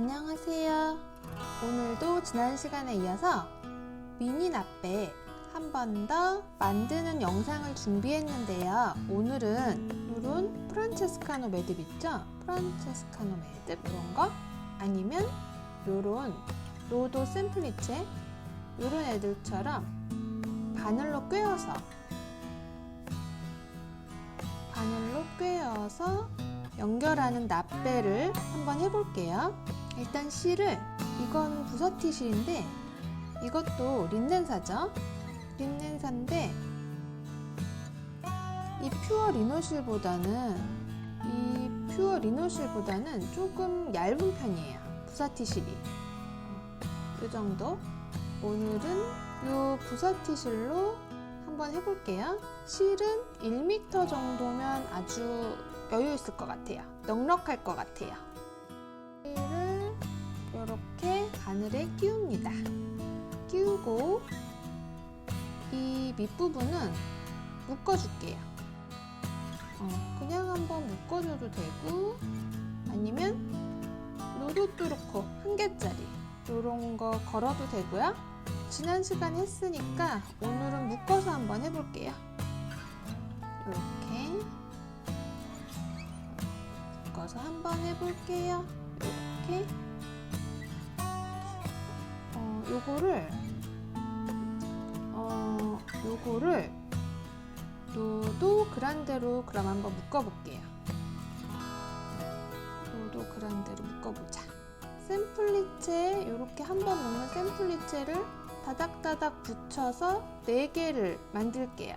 안녕하세요. 오늘도 지난 시간에 이어서 미니 나빼 한 번 더 만드는 영상을 준비했는데요. 오늘은 이런 프란체스카노 매듭 있죠? 프란체스카노 매듭 이런 거 아니면 이런 로도 샘플리체 이런 애들처럼 바늘로 꿰어서 바늘로 꿰어서 연결하는 납배를 한번 해볼게요. 일단 실을 이건 부서티 실인데 이것도 린넨사죠. 린넨사인데 이 퓨어 리노실보다는 이 퓨어 리노실보다는 조금 얇은 편이에요. 부사티 실이 이 정도. 오늘은 이 부사티 실로 한번 해볼게요. 실은 1m 정도면 아주 여유 있을 것 같아요. 넉넉할 것 같아요. 바늘에 끼웁니다. 끼우고 이 밑부분은 묶어줄게요. 어, 그냥 한번 묶어줘도 되고 아니면 로도뚜루코 한 개짜리 이런 거 걸어도 되고요. 지난 시간에 했으니까 오늘은 묶어서 한번 해볼게요. 이렇게 묶어서 한번 해볼게요. 이렇게 어, 요거를 어, 요거를 노도 그란데로 그럼 한번 묶어볼게요. 노도 그란데로 묶어보자. 샘플리체 이렇게 한번 묶는 샘플리체를 다닥다닥 붙여서 4개를 만들게요.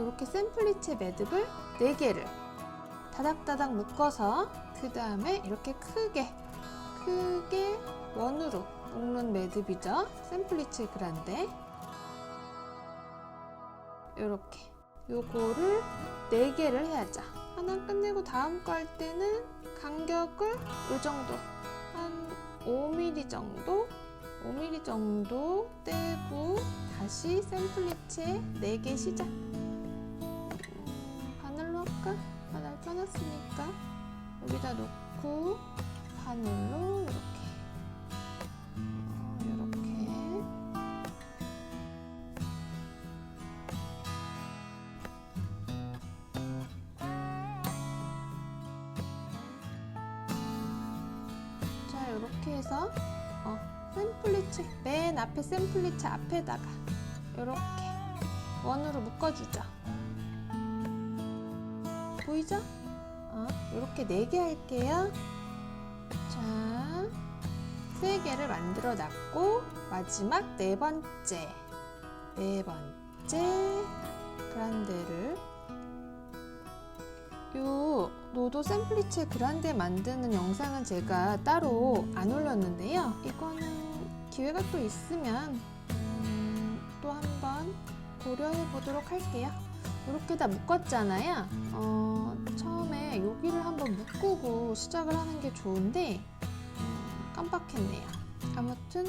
이렇게 샘플리체 매듭을 4개를 다닥다닥 묶어서 그 다음에 이렇게 크게 크게 원으로 묶는 매듭이죠. 샘플리체 그란데 이렇게 요거를 4개를 해야죠. 하나 끝내고 다음 거 할 때는 간격을 이 정도 한 5mm 정도 5mm 정도 떼고 다시 샘플리체 4개 시작 바늘로 이렇게. 어, 이렇게. 자 이렇게 해서 어, 샘플리체 맨 앞에 샘플리체 앞에다가 이렇게 원으로 묶어주죠. 보이죠? 어, 이렇게 4개 할게요 자 3개를 만들어 놨고 마지막 네 번째 네 번째 그란데를 요 노도 샘플리체 그란데 만드는 영상은 제가 따로 안 올렸는데요. 이거는 기회가 또 있으면 음, 또 한번 고려해 보도록 할게요. 이렇게 다 묶었잖아요. 어, 처음에 여기를 한번 묶고 시작을 하는 게 좋은데 음, 깜빡했네요. 아무튼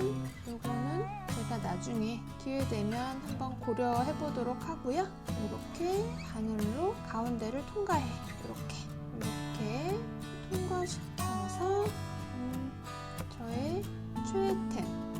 이거는 제가 나중에 기회 되면 한번 고려해 보도록 하고요. 이렇게 바늘로 가운데를 통과해. 이렇게 이렇게 통과시켜서 음, 저의 최애템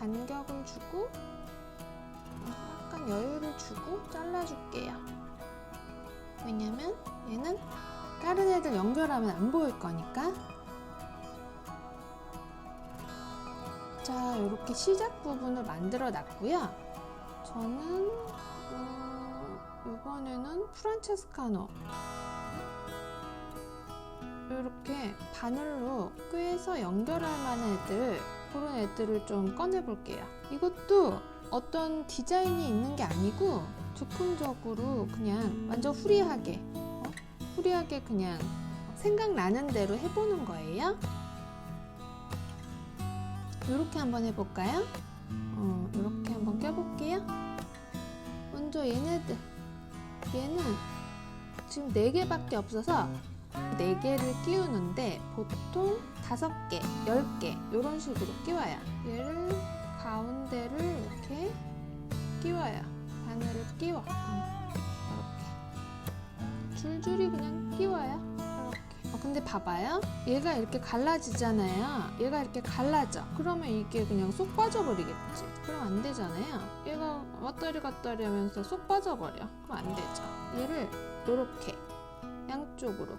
간 간격을 주고 어, 약간 여유를 주고 잘라줄게요. 왜냐면 얘는 다른 애들 연결하면 안 보일 거니까. 자, 이렇게 시작 부분을 만들어 놨고요. 저는 음, 이번에는 프란체스카노 이렇게 바늘로 꿰서 연결할 만한 애들 그런 애들을 좀 꺼내 볼게요. 이것도 어떤 디자인이 있는 게 아니고 즉흥적으로 그냥 완전 후리하게 어? 후리하게 그냥 생각나는 대로 해보는 거예요. 이렇게 한번 해볼까요? 어, 이렇게 한번 껴볼게요. 먼저 얘네들. 얘는 지금 4개밖에 없어서 4개를 끼우는데 보통 5개, 10개 이런 식으로 끼워요. 얘를 가운데를 이렇게 끼워요. 바늘을 끼워. 이렇게. 줄줄이 그냥 끼워요. 이렇게. 어, 근데 봐봐요. 얘가 이렇게 갈라지잖아요. 얘가 이렇게 갈라져. 그러면 이게 그냥 쏙 빠져버리겠지. 그럼 안 되잖아요. 얘가 왔다리 갔다리 하면서 쏙 빠져버려. 그럼 안 되죠. 얘를 이렇게 양쪽으로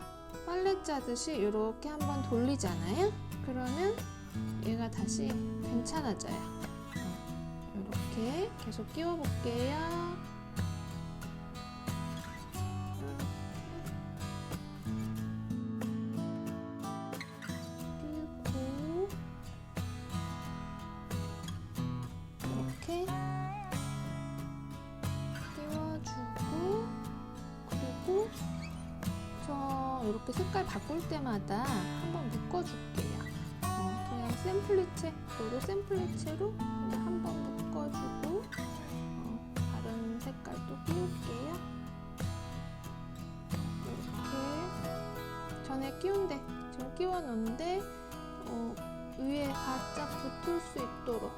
빨래 짜듯이 이렇게 한번 돌리잖아요. 그러면 얘가 다시 괜찮아져요. 이렇게 계속 끼워 볼게요. 이렇게 색깔 바꿀 때마다 한번 묶어줄게요. 어, 그냥 샘플리체, 요로 샘플리체로 그냥 한번 묶어주고 어, 다른 색깔도 끼울게요. 이렇게 전에 끼운데 지금 끼워 놓은데 어, 위에 바짝 붙을 수 있도록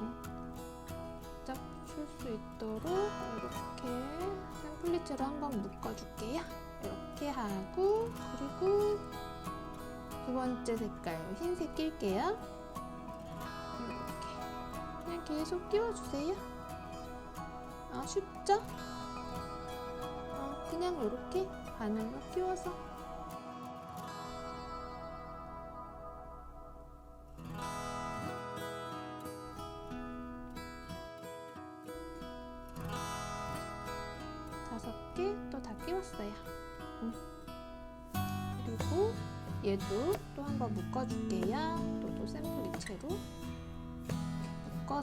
어, 바짝 붙을 수 있도록 이렇게 샘플리체로 한번 묶어줄게요. 이렇게 하고 그리고 두 번째 색깔 흰색 낄게요. 이렇게 그냥 계속 끼워주세요. 아 쉽죠? 어, 그냥 이렇게 바늘로 끼워서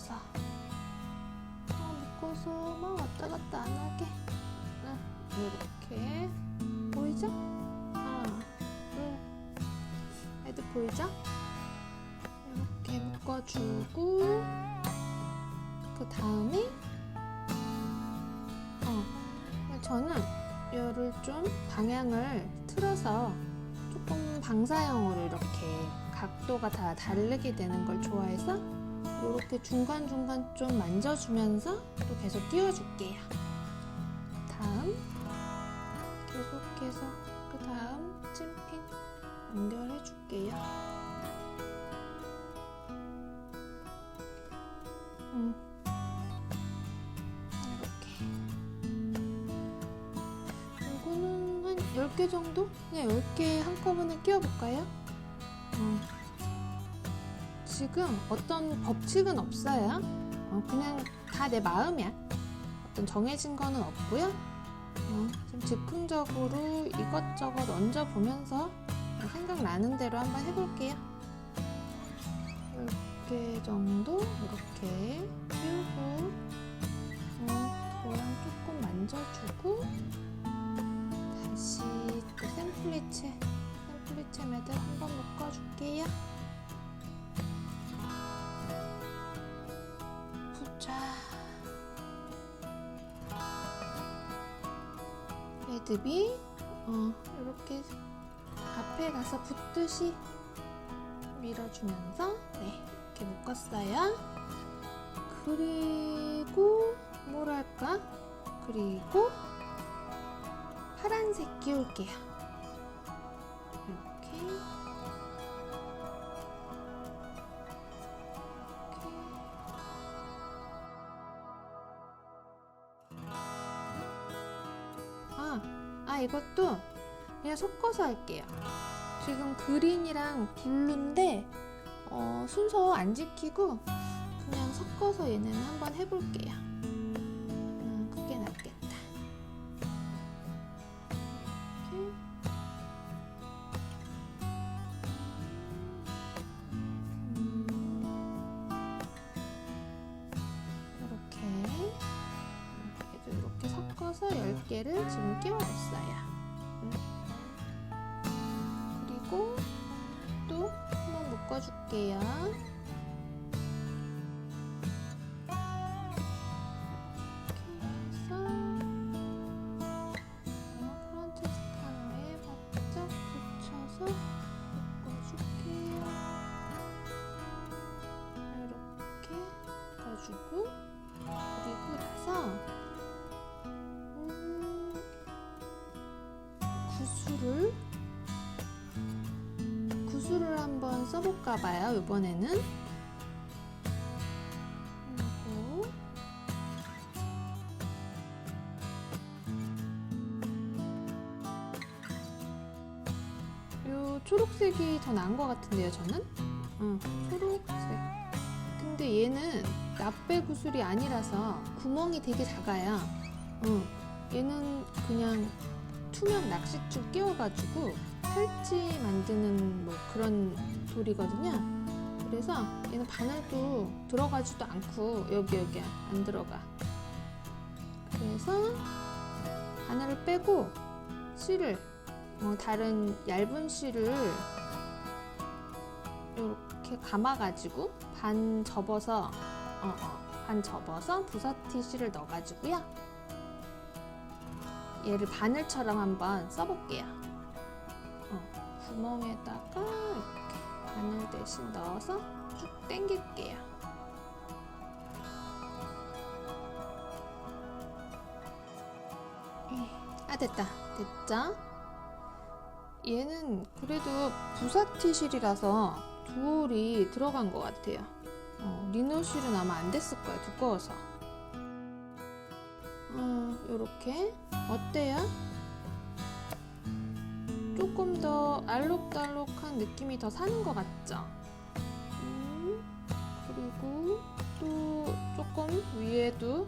묶어서 아, 묶어서 막 왔다 갔다 안 하게 응, 이렇게 보이죠? 하나, 둘, 애들 보이죠? 이렇게 묶어주고 그 다음에 어, 저는 얘를 좀 방향을 틀어서 조금 방사형으로 이렇게 각도가 다 다르게 되는 걸 좋아해서 이렇게 중간중간 좀 만져주면서 또 계속 끼워줄게요. 다음 계속해서 그 다음 찐핀 연결해줄게요. 음. 이렇게 이거는 한 10개 정도? 그냥 10개 한꺼번에 끼워볼까요? 음. 지금 어떤 법칙은 없어요. 어, 그냥 다 내 마음이야. 어떤 정해진 거는 없고요. 어, 좀 즉흥적으로 이것저것 얹어보면서 생각나는 대로 한번 해볼게요. 10개 정도 이렇게 끼우고 어, 모양 조금 만져주고 다시 또 샘플리체 샘플리체 매듭 한번 묶어줄게요. 매듭이 어, 이렇게 앞에 가서 붙듯이 밀어주면서 네 이렇게 묶었어요. 그리고 뭐랄까? 그리고 파란색 끼울게요. 이것도 그냥 섞어서 할게요. 지금 그린이랑 블루인데 어, 순서 안 지키고 그냥 섞어서 얘는 한번 해볼게요. 음, 그게 낫겠다. 이렇게. 음, 이렇게 이렇게 섞어서 10개를 지금 끼워줬어요. 묶어줄게요. 한번 써볼까 봐요 이번에는. 그리고 요 초록색이 더 나은 것 같은데요 저는? 응, 초록색. 근데 얘는 납배 구슬이 아니라서 구멍이 되게 작아요. 응, 얘는 그냥 투명 낚싯줄 끼워가지고 팔찌 만드는 뭐 그런 돌이거든요. 그래서 얘는 바늘도 들어가지도 않고 여기 여기 안 들어가. 그래서 바늘을 빼고 실을 어, 다른 얇은 실을 이렇게 감아가지고 반 접어서 어, 어, 반 접어서 실을 넣어가지고요. 얘를 바늘처럼 한번 써볼게요. 어, 구멍에다가 바늘 대신 넣어서 쭉 당길게요. 아 됐다 됐죠? 얘는 그래도 부사티실이라서 두올이 들어간 것 같아요. 어, 리노실은 아마 안 됐을 거예요 두꺼워서. 어, 요렇게 어때요? 조금 더 알록달록한 느낌이 더 사는 것 같죠? 음, 그리고 또 조금 위에도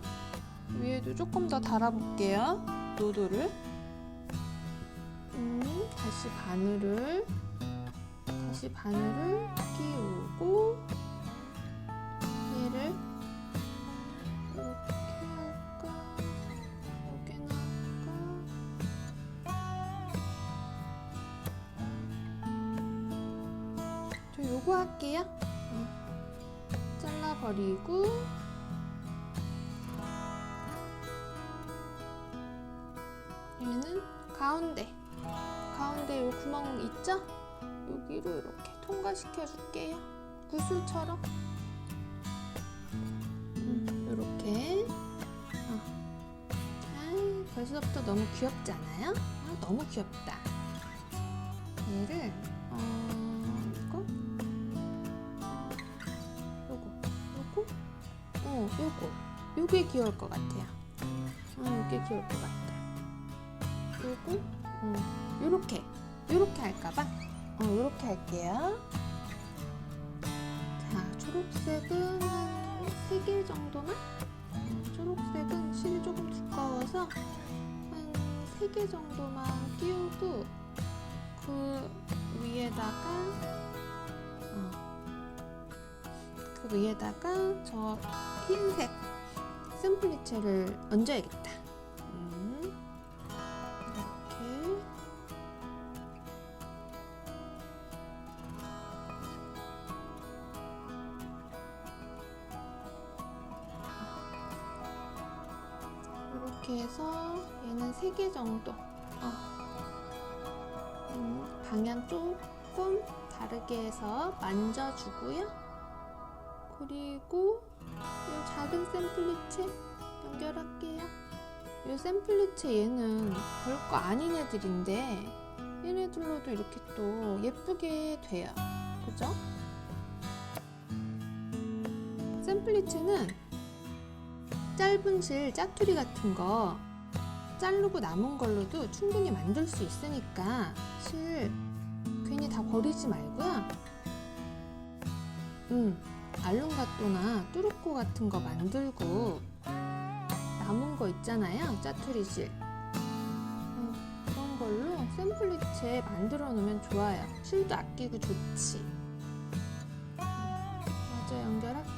위에도 조금 더 달아볼게요. 노도를. 음, 다시 바늘을 다시 바늘을 끼우고 얘는 가운데 가운데 요 구멍 있죠? 여기로 이렇게 통과시켜 줄게요. 구슬처럼. 음, 이렇게. 어. 아이, 벌써부터 너무 귀엽지 않아요? 아, 너무 귀엽다. 얘를 어, 이거 요거 요거 어 요거 요게 귀여울 것 같아요. 어, 요게 귀여울 것 같다. 요 거 어, 요렇게 요렇게 할까봐 어, 요렇게 할게요. 자, 초록색은 한 3개 정도만? 어, 초록색은 실이 조금 두꺼워서 한 3개 정도만 끼우고 그 위에다가 어, 그 위에다가 저 흰색 샘플리체를 얹어야겠다. 조금 다르게 해서 만져주고요. 그리고 이 작은 샘플리체 연결할게요. 이 샘플리체 얘는 별거 아닌 애들인데 얘네들로도 이렇게 또 예쁘게 돼요. 그죠? 샘플리체는 짧은 실 짜투리 같은 거 자르고 남은 걸로도 충분히 만들 수 있으니까 실 괜히 다 버리지 말고요. 음, 알룸가또나 뚜루꼬 같은 거 만들고 남은 거 있잖아요. 짜투리 실. 음, 그런 걸로 샘플리체 만들어 놓으면 좋아요. 실도 아끼고 좋지. 마저 연결할게요.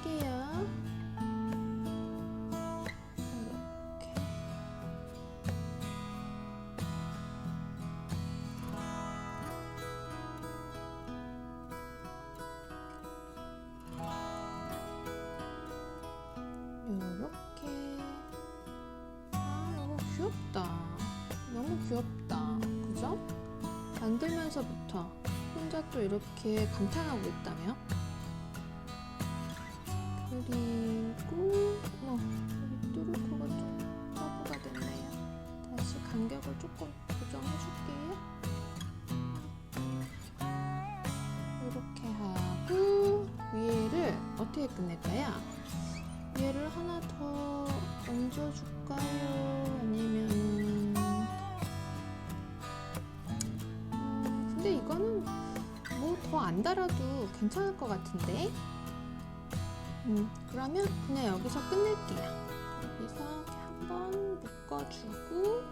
만들면서부터 혼자 또 이렇게 감탄하고 있다며 그리고 어, 여기 뚜루코가 좀 커브가 됐네요. 다시 간격을 조금 조정해 줄게요. 이렇게 하고 위에를 어떻게 끝낼까요? 위에를 하나 더 얹어줄까요? 아니면 근데 이거는 뭐 더 안 달아도 괜찮을 것 같은데? 음, 그러면 그냥 여기서 끝낼게요. 여기서 한번 묶어주고.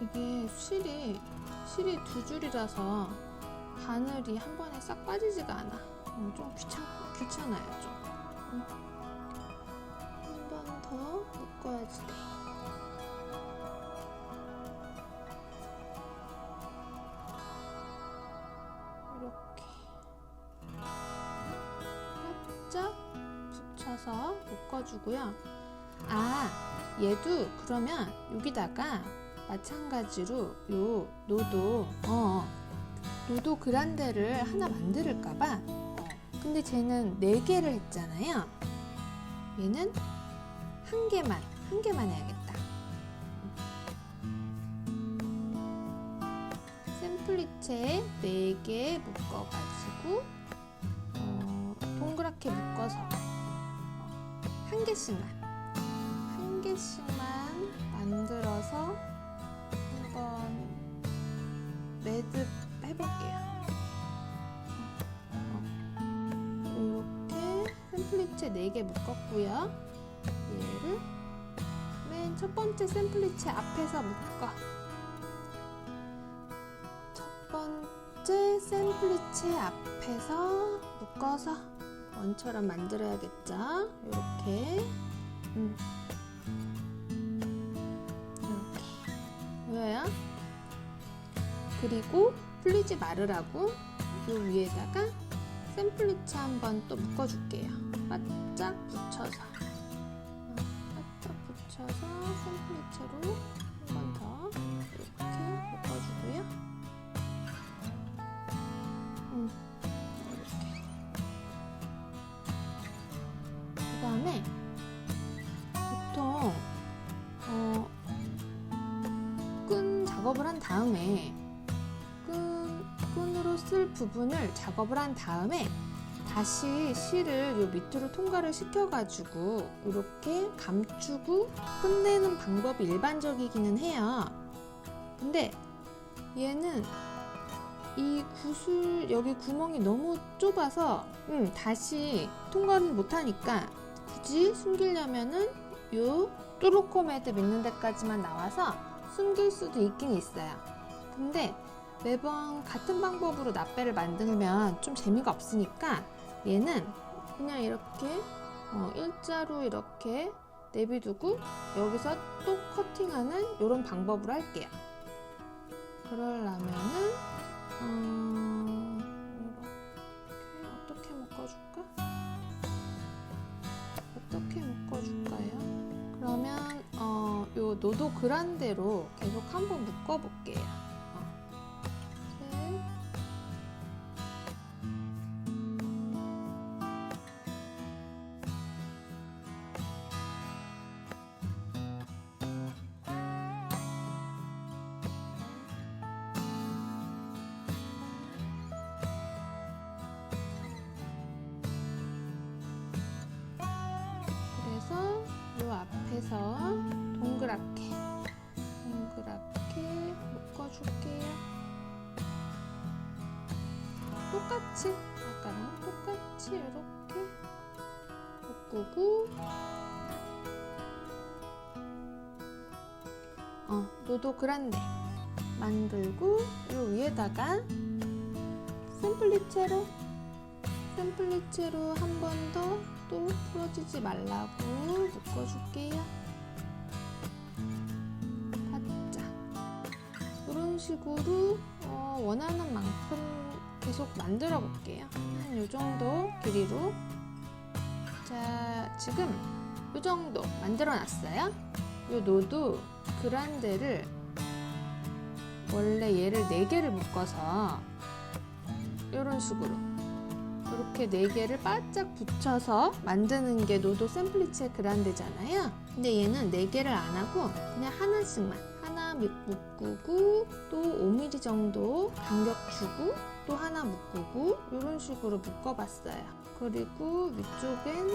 이게 실이 실이 두 줄이라서 바늘이 한 번에 싹 빠지지가 않아. 음, 좀 귀찮, 귀찮아요 좀 한 번 더 묶어야지 돼. 이렇게 살짝 붙여서 묶어주고요. 아, 얘도 그러면 여기다가 마찬가지로 요 노도 어 노도 그란데를 하나 만들까봐. 어, 근데 쟤는 네 개를 했잖아요. 얘는 한 개만 한 개만 해야겠다. 샘플리체에 네개 묶어가지고 어, 동그랗게 묶어서 어, 한 개씩만 한 개씩만 만들어서 샘플리체 4개 묶었고요. 얘를 맨 첫 번째 샘플리체 앞에서 묶어. 첫 번째 샘플리체 앞에서 묶어서 원처럼 만들어야겠죠? 이렇게. 음. 이렇게. 보여요? 그리고 풀리지 말으라고 이 위에다가 샘플리체 한번 또 묶어줄게요. 바짝 붙여서 어, 바짝 붙여서 샘플리체로 한 번 더 이렇게 묶어주고요. 음, 이렇게. 그 다음에 보통 어, 끈 작업을 한 다음에 끈, 끈으로 쓸 부분을 작업을 한 다음에 다시 실을 요 밑으로 통과를 시켜가지고 이렇게 감추고 끝내는 방법이 일반적이기는 해요. 근데 얘는 이 구슬 여기 구멍이 너무 좁아서 음, 다시 통과를 못하니까 굳이 숨기려면은 요 뚜루코 매듭 있는 데까지만 나와서 숨길 수도 있긴 있어요. 근데 매번 같은 방법으로 납배를 만들면 좀 재미가 없으니까 얘는 그냥 이렇게 어, 일자로 이렇게 내비두고 여기서 또 커팅하는 이런 방법으로 할게요. 그러려면은 어, 이렇게 어떻게 묶어줄까? 어떻게 묶어줄까요? 그러면 어, 요 노도 그란데로 계속 한번 묶어볼게요. 앞에서 동그랗게 동그랗게 묶어줄게요. 똑같이 아까랑 똑같이 이렇게 묶고 어 노도 그란데 만들고 요 위에다가 샘플리체로 샘플리체로 한 번 더 또 풀어지지 말라고 묶어줄게요. 식으로 어, 원하는 만큼 계속 만들어 볼게요. 한 요 정도 길이로 자 지금 요 정도 만들어 놨어요. 요 노도 그란데를 원래 얘를 4개를 묶어서 이런 식으로 이렇게 4개를 바짝 붙여서 만드는 게 노도 샘플리체 그란데잖아요. 근데 얘는 4개를 안 하고 그냥 하나씩만 하나 묶고 또 5mm 정도 간격 주고 또 하나 묶고 이런 식으로 묶어봤어요. 그리고 위쪽엔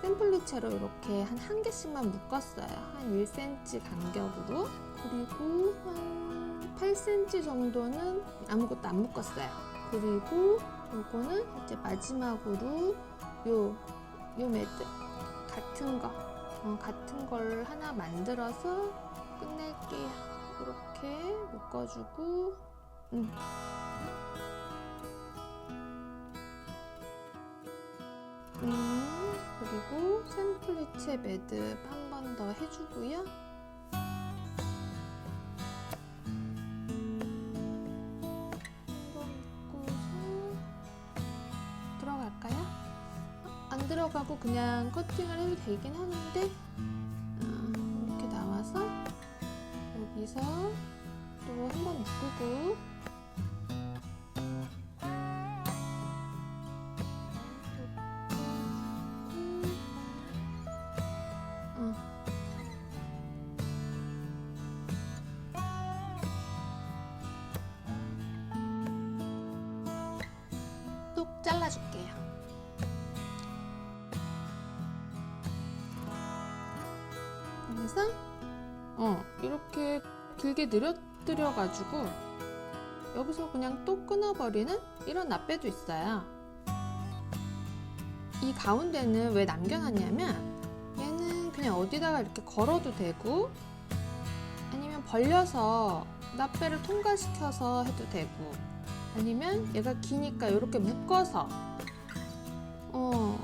샘플리체로 이렇게 한 한 개씩만 묶었어요. 한 1cm 간격으로. 그리고 한 8cm 정도는 아무것도 안 묶었어요. 그리고 요거는 이제 마지막으로 요, 요 매드 같은 거 어, 같은 걸 하나 만들어서 끝낼게요. 이렇게 묶어주고 음. 음, 그리고 샘플리체 매듭 한 번 더 해주고요. 한번 묶고서 들어갈까요? 어, 안 들어가고 그냥 커팅을 해도 되긴 하는데 여기서 또 한 번 묶고 길게 늘어뜨려 가지고 여기서 그냥 또 끊어버리는 이런 납배도 있어요. 이 가운데는 왜 남겨놨냐면 얘는 그냥 어디다가 이렇게 걸어도 되고 아니면 벌려서 납배를 통과시켜서 해도 되고 아니면 얘가 기니까 이렇게 묶어서 어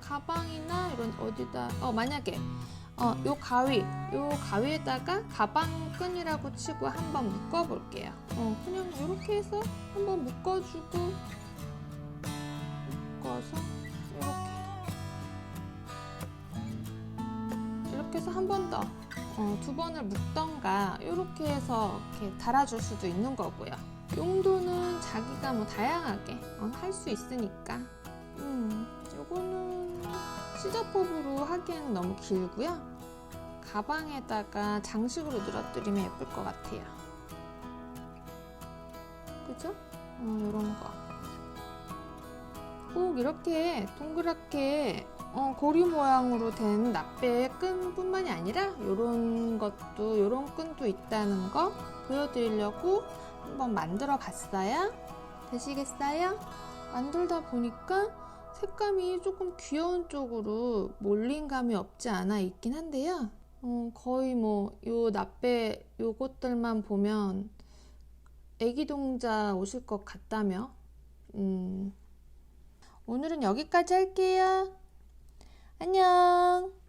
가방이나 이런 어디다 어 만약에 어 요 가위 요 가위에다가 가방 끈이라고 치고 한번 묶어 볼게요 어 그냥 이렇게 해서 한번 묶어주고 묶어서 이렇게 이렇게 해서 한 번 더 어, 두 번을 묶던가 이렇게 해서 이렇게 달아줄 수도 있는 거고요. 용도는 자기가 뭐 다양하게 어, 할수 있으니까. 음, 요거는 시저법으로 하기에는 너무 길고요. 가방에다가 장식으로 늘어뜨리면 예쁠 것 같아요. 그죠? 어, 요런 거. 꼭 이렇게 동그랗게 어, 고리 모양으로 된 납배의 끈뿐만이 아니라 이런 것도 이런 끈도 있다는 거 보여드리려고 한번 만들어 봤어요. 되시겠어요? 만들다 보니까 색감이 조금 귀여운 쪽으로 몰린 감이 없지 않아 있긴 한데요. 어, 거의 뭐요 납배 요것들만 보면 애기 동자 오실 것 같다며. 음, 오늘은 여기까지 할게요. 안녕.